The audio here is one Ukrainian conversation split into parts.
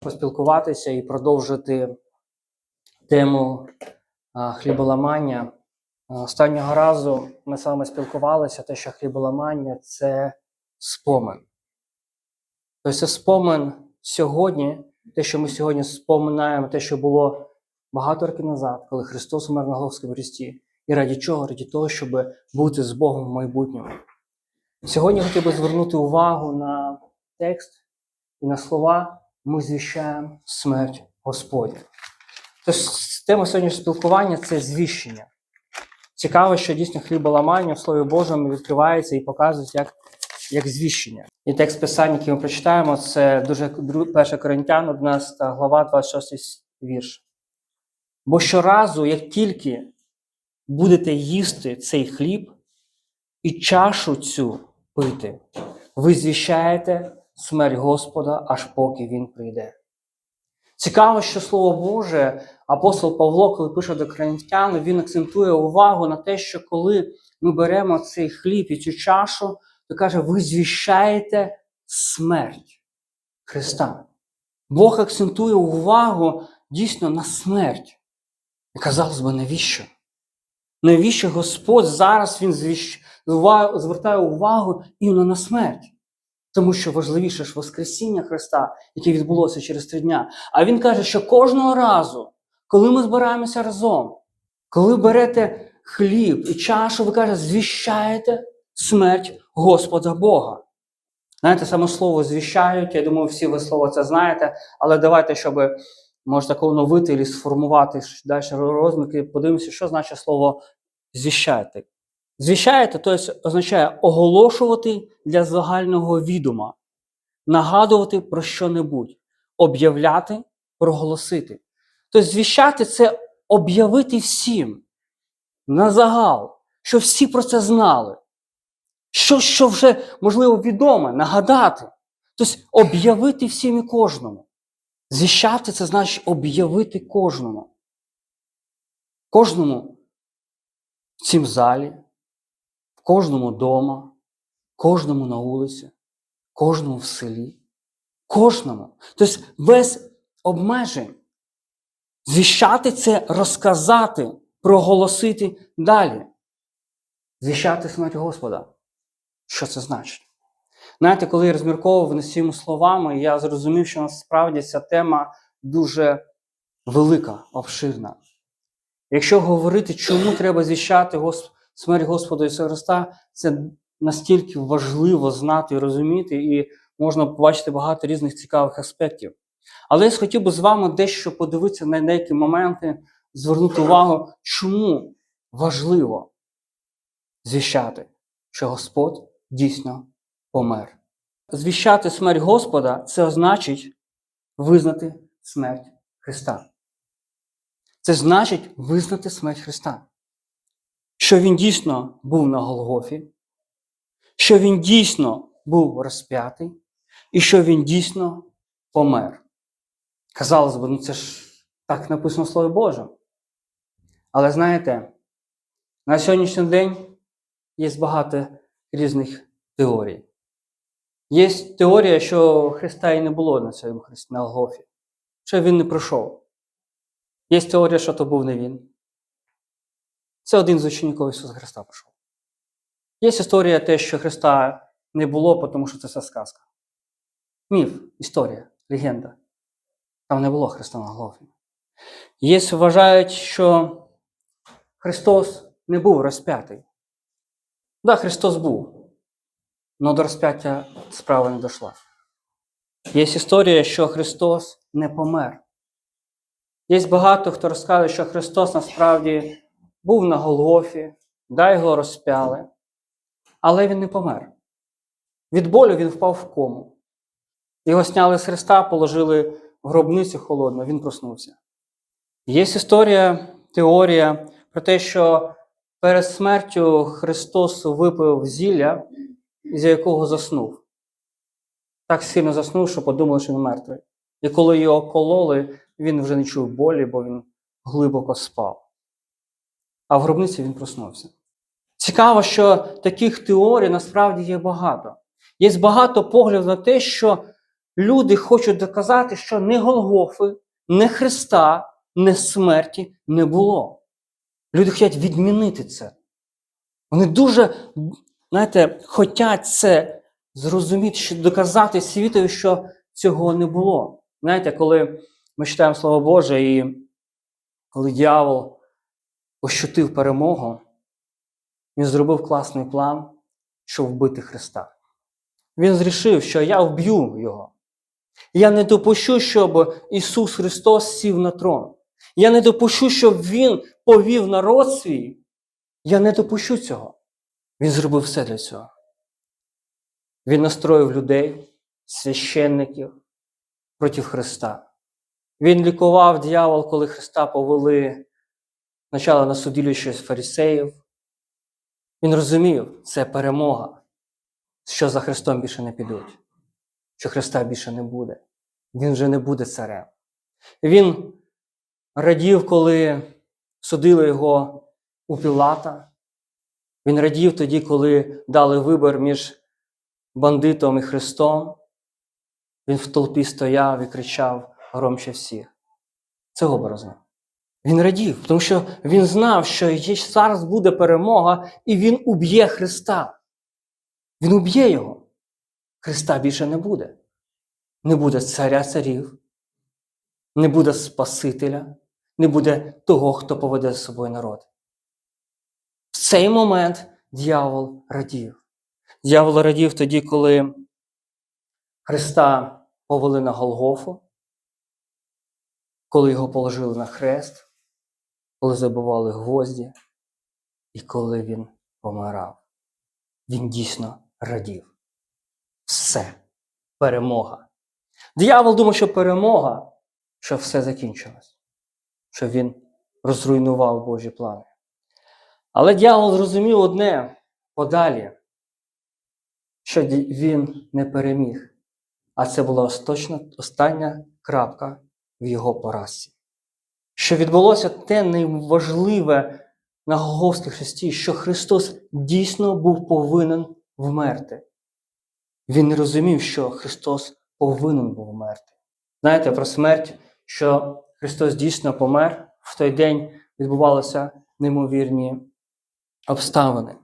поспілкуватися і продовжити тему хліболамання. Останнього разу ми з вами спілкувалися, те, що хліболамання це спомин. Тобто це спомин сьогодні, те, що ми сьогодні споминаємо, те, що було багато років назад, коли Христос умер на Головському Христі. І раді чого? Раді того, щоб бути з Богом в майбутньому. Сьогодні хотів би звернути увагу на текст і на слова ми звіщаємо смерть Господня. Тож тема сьогоднішнього спілкування це звіщення. Цікаво, що дійсно хліболамання в Слові Божому відкривається і показують як, як звіщення. І текст писання, який ми прочитаємо, це дуже 1 Коринтян, 11 глава, 26 вірш. Бо щоразу, як тільки будете їсти цей хліб і чашу цю пити, ви звіщаєте смерть Господа, аж поки Він прийде. Цікаво, що Слово Боже, апостол Павло, коли пише до коринтян, він акцентує увагу на те, що коли ми беремо цей хліб і цю чашу, то каже, ви звіщаєте смерть Христа. Бог акцентує увагу дійсно на смерть. І казалось би, навіщо? Навіщо Господь зараз Він звіщ... звертає увагу іменно на смерть? Тому що важливіше ж Воскресіння Христа, яке відбулося через три дня. А Він каже, що кожного разу, коли ми збираємося разом, коли берете хліб і чашу, ви каже, звіщаєте смерть Господа Бога. Знаєте, саме слово звіщають, я думаю, всі ви слово це знаєте, але давайте, щоб може так оновити і сформувати далі розмірки, подивимося, що значить слово звіщаєте. Звіщаєте, то означає оголошувати для загального відома, нагадувати про що-небудь, об'являти, проголосити. Тобто, звіщати це об'явити всім на загал, щоб всі про це знали. Що, що вже, можливо, відоме, нагадати. Тобто об'явити всім і кожному. Звіщати це значить об'явити кожному. Кожному в цім залі, кожному дома, кожному на вулиці, кожному в селі, кожному. Тобто без обмежень. Звіщати це розказати, проголосити далі. Звіщати смерть Господа. Що це значить? Знаєте, коли я розмірковував над цими словами, я зрозумів, що насправді ця тема дуже велика, обширна. Якщо говорити, чому треба звіщати Госп... смерть Господа Ісуса Христа, це настільки важливо знати і розуміти, і можна побачити багато різних цікавих аспектів. Але я хотів би з вами дещо подивитися на деякі моменти, звернути увагу, чому важливо звіщати, що Господь дійсно помер. Звіщати смерть Господа це значить визнати смерть Христа. Це значить визнати смерть Христа. Що Він дійсно був на Голгофі, що Він дійсно був розп'ятий, і що Він дійсно помер. Казалось би, ну це ж так написано в Слові Боже. Але знаєте, на сьогоднішній день є багато різних теорій. Є теорія, що Христа і не було на цьому Христі, на Голгофі, що він не пройшов. Є теорія, що то був не він. Це один з учеників Ісуса Христа пішов. Є історія те, що Христа не було, тому що це все сказка. Міф, історія, легенда. Там не було Христа на Голгофі. Є вважають, що Христос не був розп'ятий. Так, да, Христос був, але до розп'яття справа не дійшла. Є історія, що Христос не помер. Є багато хто розказує, що Христос насправді був на Голгофі, да, його розп'яли, але він не помер. Від болю він впав в кому. Його сняли з Христа, положили в гробницю холодну, він проснувся. Є історія, теорія про те, що перед смертю Христос випив зілля, з якого заснув. Так сильно заснув, що подумали, що він мертвий. І коли його кололи, він вже не чув болі, бо він глибоко спав. А в гробниці він проснувся. Цікаво, що таких теорій насправді є багато. Є багато поглядів на те, що люди хочуть доказати, що не Голгофи, не Христа, не смерті не було. Люди хочуть відмінити це. Вони дуже, знаєте, хочуть це зрозуміти, доказати світові, що цього не було. Знаєте, коли ми читаємо Слово Боже, і коли дьявол ощутив перемогу, він зробив класний план, щоб вбити Христа. Він зрішив, що я вб'ю його. Я не допущу, щоб Ісус Христос сів на трон. Я не допущу, щоб Він повів народ свій. Я не допущу цього. Він зробив все для цього. Він настроїв людей, священників проти Христа. Він лікував дьявол, коли Христа повели спочатку на судилище з фарисеїв. Він розумів, це перемога, що за Христом більше не підуть, що Христа більше не буде. Він вже не буде царем. Він радів, коли судили його у Пілата. Він радів тоді, коли дали вибір між бандитом і Христом. Він в толпі стояв і кричав громче всіх. Це образно. Він радів, тому що він знав, що зараз буде перемога, і він уб'є Христа. Він уб'є його. Христа більше не буде. Не буде царя царів, не буде Спасителя, не буде того, хто поведе з собою народ. В цей момент дьявол радів. Дьявол радів тоді, коли Христа повели на Голгофу, коли його положили на хрест, коли забивали гвозді, і коли він помирав. Він дійсно радів. Все, перемога. Диявол думав, що перемога, що все закінчилось, що він розруйнував Божі плани. Але дьявол зрозумів одне подалі, що він не переміг, а це була остання крапка в його поразці. Що відбулося те найважливе на Голговській хресті, що Христос дійсно був повинен вмерти. Він не розумів, що Христос повинен був вмерти. Знаєте про смерть, що Христос дійсно помер, в той день відбувалися неймовірні обставини.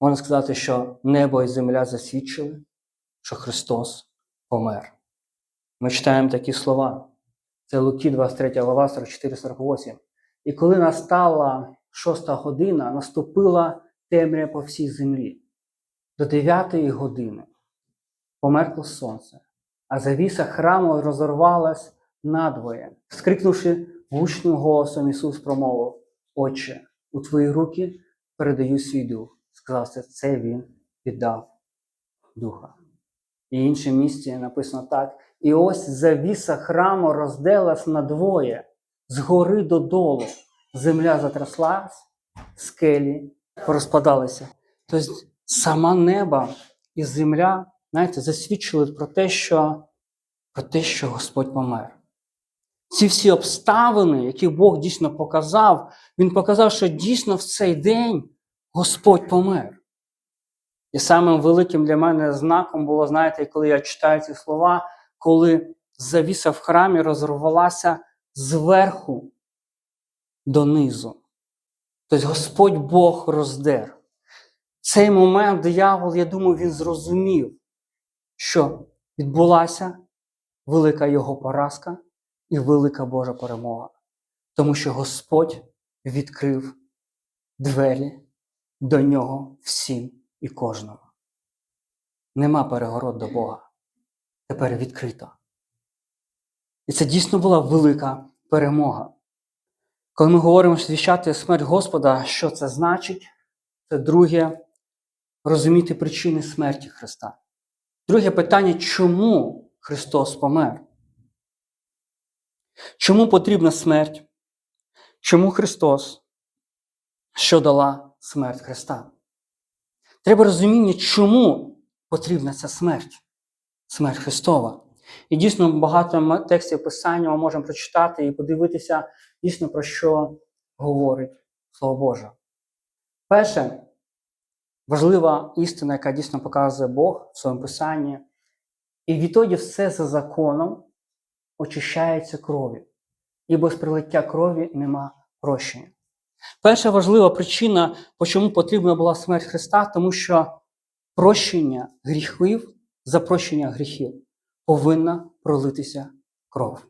Можна сказати, що небо і земля засвідчили, що Христос помер. Ми читаємо такі слова. Це Луки, 23 глава, 44-48. І коли настала шоста година, наступила темря по всій землі. До дев'ятої години померкло сонце, а завіса храму розорвалась надвоє. Скрикнувши гучним голосом, Ісус промовив: Отче, у твої руки передаю свій дух. Сказав це, це Він віддав духа. І в іншому місці написано так: і ось завіса храму розделась надвоє, згори додолу. Земля затряслась, скелі порозпадалися. Тобто сама неба і земля, знаєте, засвідчили про те, що, про те, що Господь помер. Ці всі обставини, які Бог дійсно показав, Він показав, що дійсно в цей день Господь помер. І самим великим для мене знаком було, знаєте, коли я читаю ці слова, коли завіса в храмі розірвалася зверху донизу. Тобто Господь Бог роздер. Цей момент диявол, я думаю, він зрозумів, що відбулася велика його поразка і велика Божа перемога. Тому що Господь відкрив двері до нього всім і кожному. Нема перегород до Бога. Тепер відкрито. І це дійсно була велика перемога. Коли ми говоримо звіщати смерть Господа, що це значить? Це друге розуміти причини смерті Христа. Друге питання, чому Христос помер? Чому потрібна смерть? Чому Христос? Що дала смерть Христа? Треба розуміння, чому потрібна ця смерть, смерть Христова. І дійсно багато текстів Писання ми можемо прочитати і подивитися дійсно про що говорить Слово Боже. Перше, важлива істина, яка дійсно показує Бог в своєму Писанні, І відтоді все за законом очищається кров'ю. І без прилиття крові нема прощення. Перша важлива причина, чому потрібна була смерть Христа, тому що прощення гріхів, за прощення гріхів повинна пролитися кров.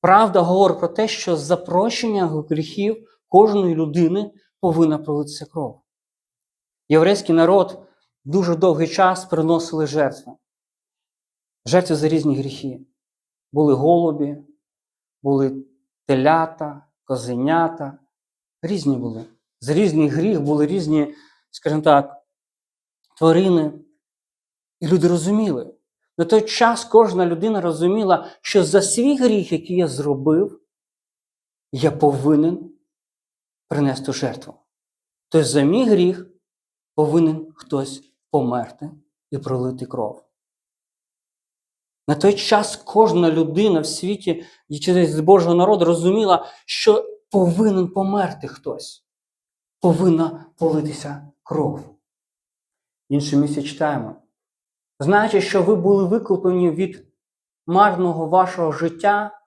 Правда говорить про те, що за прощення гріхів кожної людини повинна пролитися кров. Єврейський народ дуже довгий час приносили жертви. Жертви за різні гріхи. Були голубі, були телята, козенята, різні були. За різний гріх були різні, скажімо так, тварини. І люди розуміли. На той час кожна людина розуміла, що за свій гріх, який я зробив, я повинен принести жертву. Тобто за мій гріх повинен хтось померти і пролити кров. На той час кожна людина в світі через Божого народу розуміла, що повинен померти хтось, повинна политися кров. В іншому місці читаємо. Знаючи, що ви були викуплені від марного вашого життя,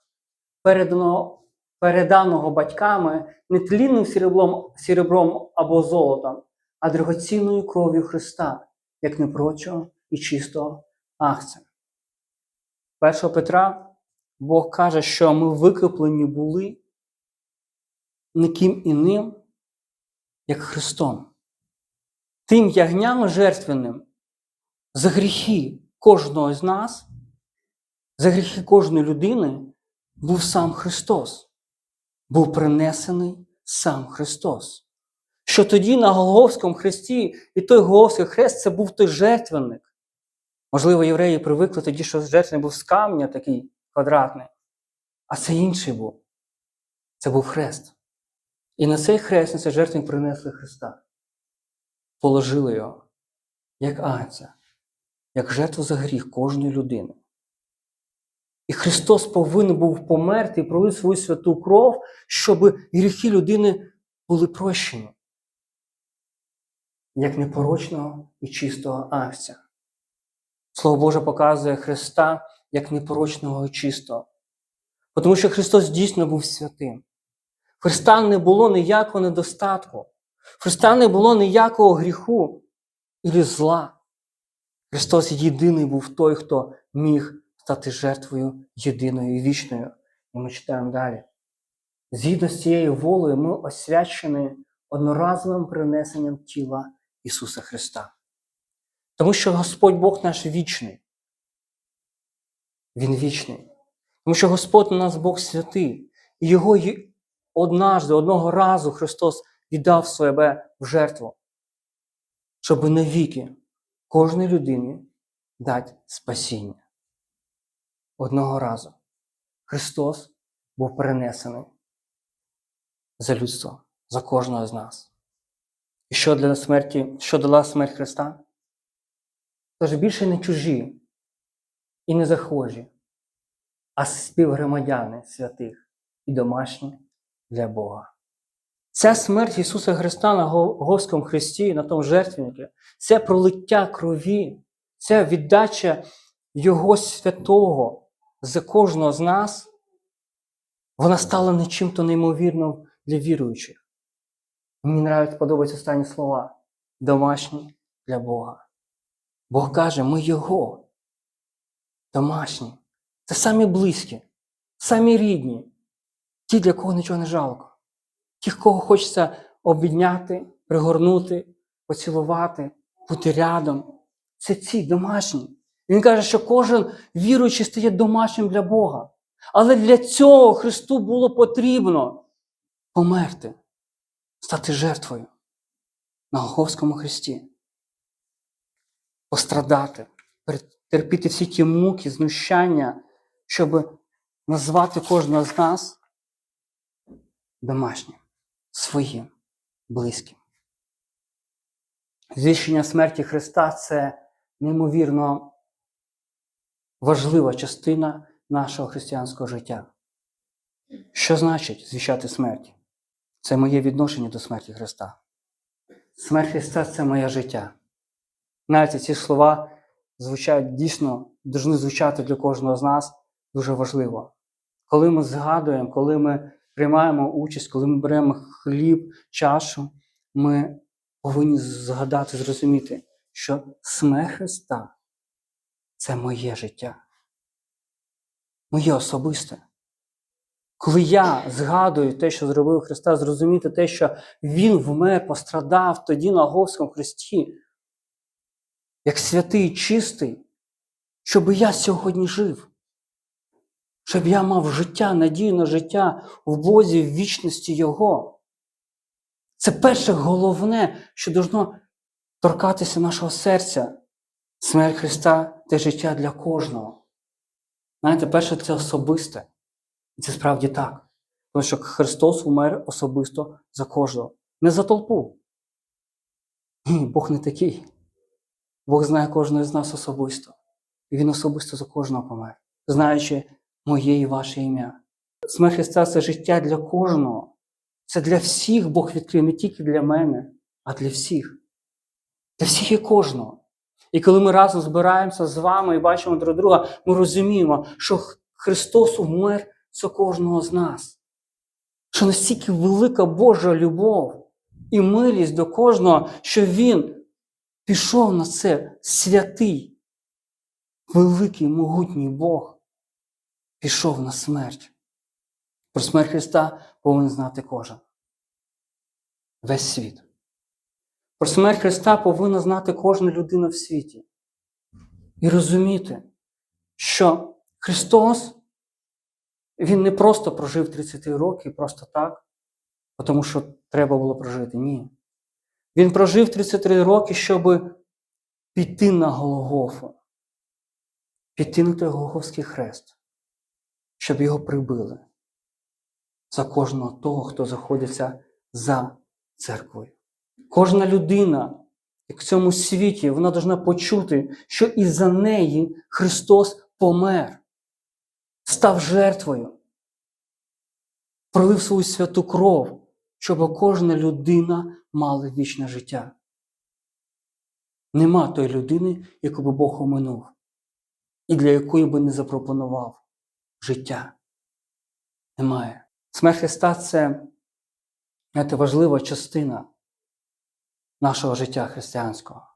переданого, переданого батьками не тлінним серебром, серебром або золотом, а дорогоцінною кров'ю Христа, як непрочого і чистого ахця. 1 Петра Бог каже, що ми викуплені були ніким іним, як Христом. Тим ягням жертвенним за гріхи кожного з нас, за гріхи кожної людини був сам Христос, був принесений сам Христос. Що тоді на Голговському хресті, і той Голговський хрест це був той жертвенник. Можливо, євреї привикли тоді, що жертвенник був з камня такий квадратний, а це інший був. Це був хрест. І на цей хрест, на цей жертвенник принесли Христа. Положили його, як агнця, як жертву за гріх кожної людини. І Христос повинен був померти і пролити свою святу кров, щоб гріхи людини були прощені, як непорочного і чистого агця. Слово Боже показує Христа як непорочного і чистого. Тому що Христос дійсно був святим. Христа не було ніякого недостатку. Христа не було ніякого гріху і зла. Христос єдиний був той, хто міг стати жертвою єдиною і вічною. І ми читаємо далі. Згідно з цією волею, ми освячені одноразовим принесенням тіла Ісуса Христа. Тому що Господь Бог наш вічний. Він вічний. Тому що Господь у нас Бог святий. І Його однажды, одного разу Христос віддав себе в жертву, щоб навіки кожній людині дати спасіння. Одного разу Христос був перенесений за людство, за кожного з нас. І що для смерті, що дала смерть Христа? Тож більше не чужі і не захожі, а співгромадяни святих і домашні для Бога. Ця смерть Ісуса Христа на Говському Христі, на тому жертвеннику, це пролиття крові, це віддача Його святого за кожного з нас, вона стала не чим-то неймовірним для віруючих. Мені нравиться, подобаються останні слова. Домашні для Бога. Бог каже, ми Його. Домашні. Це самі близькі, самі рідні, ті, для кого нічого не жалко. Ті, кого хочеться обідняти, пригорнути, поцілувати, бути рядом. Це ці домашні. Він каже, що кожен віруючий стає домашнім для Бога. Але для цього Христу було потрібно померти, стати жертвою на Голговському Христі, пострадати, терпіти всі ті муки, знущання, щоб назвати кожного з нас домашнім, своїм, близьким. Звіщення смерті Христа це неймовірно важлива частина нашого християнського життя. Що значить звіщати смерть? Це моє відношення до смерті Христа. Смерть Христа це моє життя. Навіть ці слова звучать дійсно, повинні звучати для кожного з нас дуже важливо. Коли ми згадуємо, коли ми приймаємо участь, коли ми беремо хліб, чашу, ми повинні згадати, зрозуміти, що смерть Христа це моє життя, моє особисте. Коли я згадую те, що зробив Христа, зрозуміти те, що Він вмер, пострадав тоді на Говському хресті, як святий чистий, щоб я сьогодні жив, щоб я мав життя, надію на життя в Бозі, в вічності Його. Це перше головне, що должно торкатися нашого серця. Смерть Христа це життя для кожного. Знаєте, перше це особисте. І це справді так. Тому що Христос умер особисто за кожного. Не за толпу. Ні, Бог не такий. Бог знає кожного з нас особисто. І Він особисто за кожного помер, знаючи моє і ваше ім'я. Смерть Христа це життя для кожного. Це для всіх Бог відкрив, не тільки для мене, а для всіх. Для всіх і кожного. І коли ми разом збираємося з вами і бачимо друг друга, ми розуміємо, що Христос умер за кожного з нас. Що настільки велика Божа любов і милість до кожного, що Він пішов на це святий, великий, могутній Бог, пішов на смерть. Про смерть Христа повинен знати кожен. Весь світ. Про смерть Христа повинна знати кожна людина в світі. І розуміти, що Христос, Він не просто прожив 30 років просто так, тому що треба було прожити. Ні. Він прожив 33 роки, щоб піти на Голгофу, піти на той Голгофський хрест, щоб його прибили за кожного того, хто знаходиться за церквою. Кожна людина в цьому світі, вона повинна почути, що і за неї Христос помер, став жертвою, пролив свою святу кров, щоб кожна людина мала вічне життя. Нема тої людини, яку би Бог оминув, і для якої би не запропонував життя. Немає. Смерть Христа це знаєте, важлива частина нашого життя християнського.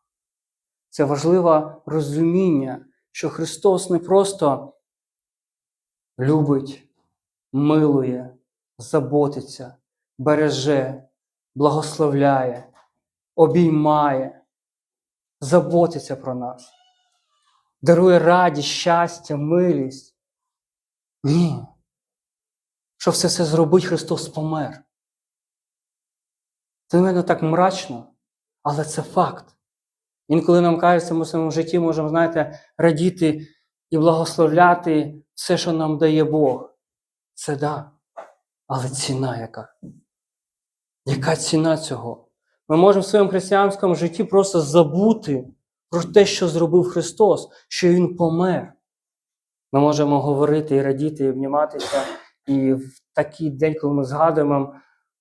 Це важливе розуміння, що Христос не просто любить, милує, заботиться, береже, благословляє, обіймає, заботиться про нас, дарує радість, щастя, милість. Ні. Що все це зробить, Христос помер. Це, мене так мрачно, але це факт. Інколи нам кажеться, ми в своєму житті можемо, знаєте, радіти і благословляти все, що нам дає Бог. Це да. Але ціна яка? Яка ціна цього? Ми можемо в своєму християнському житті просто забути про те, що зробив Христос, що Він помер. Ми можемо говорити і радіти, і обніматися. І в такий день, коли ми згадуємо,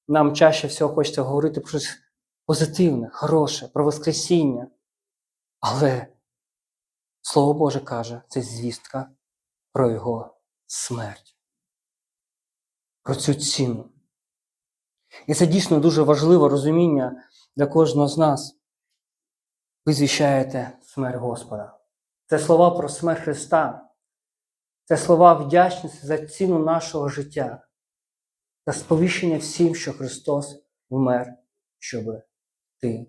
нам чаще всього хочеться говорити про щось позитивне, хороше, про Воскресіння. Але Слово Боже каже, це звістка про Його смерть, про цю ціну. І це дійсно дуже важливе розуміння для кожного з нас. Ви звіщаєте смерть Господа. Це слова про смерть Христа. Це слова вдячності за ціну нашого життя та сповіщення всім, що Христос вмер, щоб ти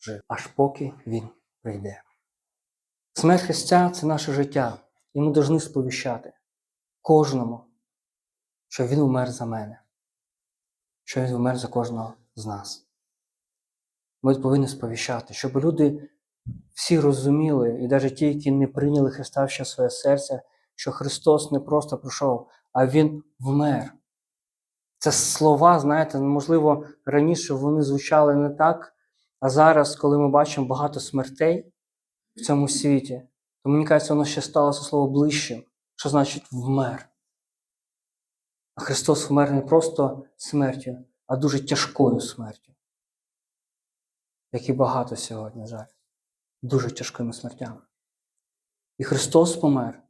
жив, аж поки Він прийде. Смерть Христа це наше життя, і ми повинні сповіщати кожному, що Він умер за мене, що Він умер за кожного з нас. Ми повинні сповіщати, щоб люди всі розуміли, і навіть ті, які не прийняли Христа ще своє серце, що Христос не просто прийшов, а Він вмер. Це слова, знаєте, можливо, раніше вони звучали не так, а зараз, коли ми бачимо багато смертей в цьому світі, то мені кажеться, воно ще стало це слово ближчим, що значить вмер. А Христос вмер не просто смертю, а дуже тяжкою смертю. Як і багато сьогодні, жаль. Дуже тяжкими смертями. І Христос помер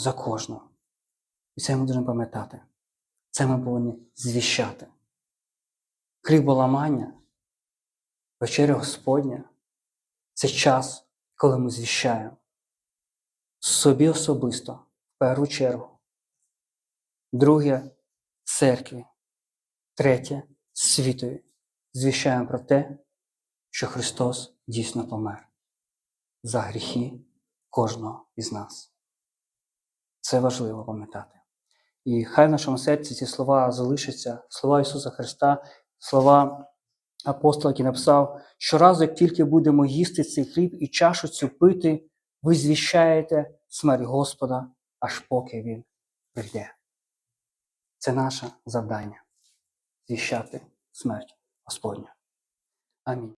за кожного. І це ми повинні пам'ятати. Це ми повинні звіщати. Хліболамання, вечеря Господня це час, коли ми звіщаємо собі особисто, в першу чергу. Друге церкві. Третє світові. Звіщаємо про те, що Христос дійсно помер за гріхи кожного із нас. Це важливо пам'ятати. І хай в нашому серці ці слова залишаться, слова Ісуса Христа, слова апостола, який написав, щоразу, як тільки будемо їсти цей хліб і чашу цю пити, ви звіщаєте смерть Господа, аж поки Він прийде. Це наше завдання звіщати смерть Господню. Амінь.